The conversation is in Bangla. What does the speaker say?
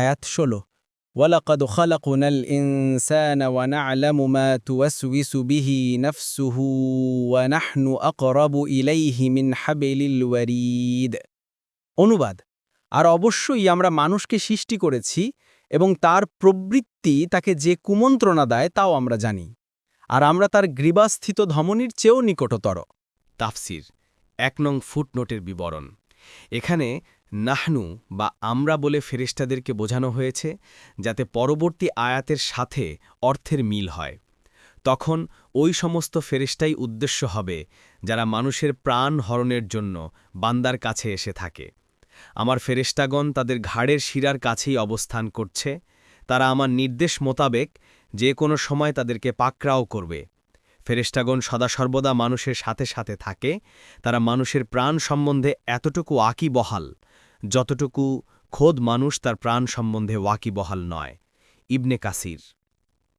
আয়াত ষোলো। ওয়ালাকাদ খালাকুনাল ইনসানা ওয়া না'লামু মা তুওয়াসউিসু বিহি নাফসুহু ওয়া নাহনু আকরাবু ইলাইহি মিন হাবিলিল ওয়ারিদ। অনুবাদ, আর অবশ্যই আমরা মানুষকে সৃষ্টি করেছি এবং তার প্রবৃত্তি তাকে যে কুমন্ত্রণা দেয় তাও আমরা জানি। আর আমরা তার গ্রীবাস্থিত ধমনির চেয়েও নিকটতর। তাফসির, এক নং ফুটনোটের বিবরণ। এখানে নাহনু বা আমরা বলে ফেরেশতাদেরকে বোঝানো হয়েছে যাতে পরবর্তী আয়াতের সাথে অর্থের মিল হয়। তখন ওই সমস্ত ফেরেশতাই উদ্দেশ্য হবে যারা মানুষের প্রাণ হরণের জন্য বান্দার কাছে এসে থাকে। আমার ফেরেশতাগণ তাদের ঘাড়ের শিরার কাছেই অবস্থান করছে। তারা আমার নির্দেশ মোতাবেক যে কোনো সময় তাদেরকে পাকড়াও করবে। ফেরেশতাগণ সদা সর্বদা মানুষের সাথে সাথে থাকে। তারা মানুষের প্রাণ সম্বন্ধে এতটুকু আঁকি বহাল যতটুকু খোদ মানুষ তার প্রাণ সম্বন্ধে ওয়াকি বহাল নয়। ইবনে কাসির